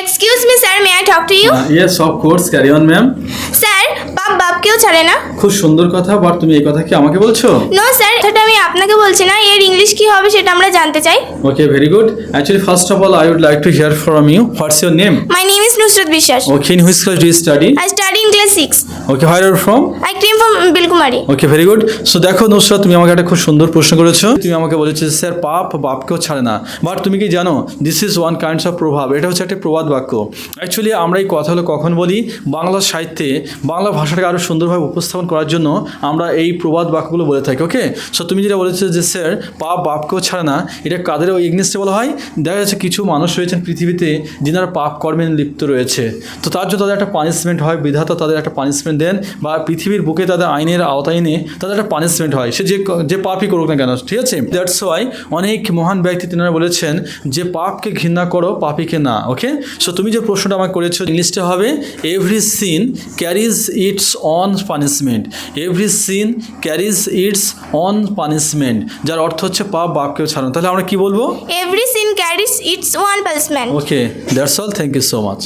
Excuse me sir may I talk to you yes of course carry on ma'am sir বাপ বাপকেও ছাড়ে না। খুব সুন্দর কথা বাট তুমি এই কথা কি আমাকে বলছো? নো স্যার এটা আমি আপনাকে বলছি না এর ইংলিশ কি হবে সেটা আমরা জানতে চাই। Okay very good actually first of all I would like to hear from you what's your name my name is Nusrat Biswas okay in which class do you study I study in class six okay where are from I came from Bilkumari okay very good so দেখো নুসরাত, তুমি আমাকে একটা খুব সুন্দর প্রশ্ন করেছ। তুমি আমাকে বলেছ স্যার, পাপ বাপকেও ছাড়ে না। বাট তুমি কি জানো this is one kinds of প্রভাব। এটা হচ্ছে একটা প্রবাদ বাক্য। অ্যাকচুয়ালি আমরা এই কথাগুলো কখন বলি? বাংলা সাহিত্যে, বাংলা ভাষাটাকে আরও সুন্দরভাবে উপস্থাপন করার জন্য আমরা এই প্রবাদ বাক্যগুলো বলে থাকি ওকে সো তুমি যেটা বলেছ যে, স্যার, পাপ বাপকেও ছাড়ে না, এটা কাদের ওই ইংলিশে বলা হয়? দেখা যাচ্ছে কিছু মানুষ রয়েছেন পৃথিবীতে যিনারা পাপ কর্মে লিপ্ত রয়েছে। তো তার জন্য তাদের একটা পানিশমেন্ট হয়, বিধাতা তাদের একটা পানিশমেন্ট দেন বা পৃথিবীর বুকে তাদের আইনের আওতায় এনে তাদের একটা পানিশমেন্ট হয়। সে যে যে পাপই করুক না কেন ঠিক আছে? দ্যাটস ওয়াই অনেক মহান ব্যক্তি তিনারা বলেছেন যে পাপকে ঘৃণা করো পাপিকে না ওকে সো তুমি যে প্রশ্নটা আমাকে করেছ ইংলিশটা হবে every sin carriage its own punishment every sin carriage its own punishment যার অর্থ হচ্ছে পাপ বাপকেও ছাড়ানো। তাহলে আমরা কি বলব? Every sin carriage its one punishment okay that's all thank you so much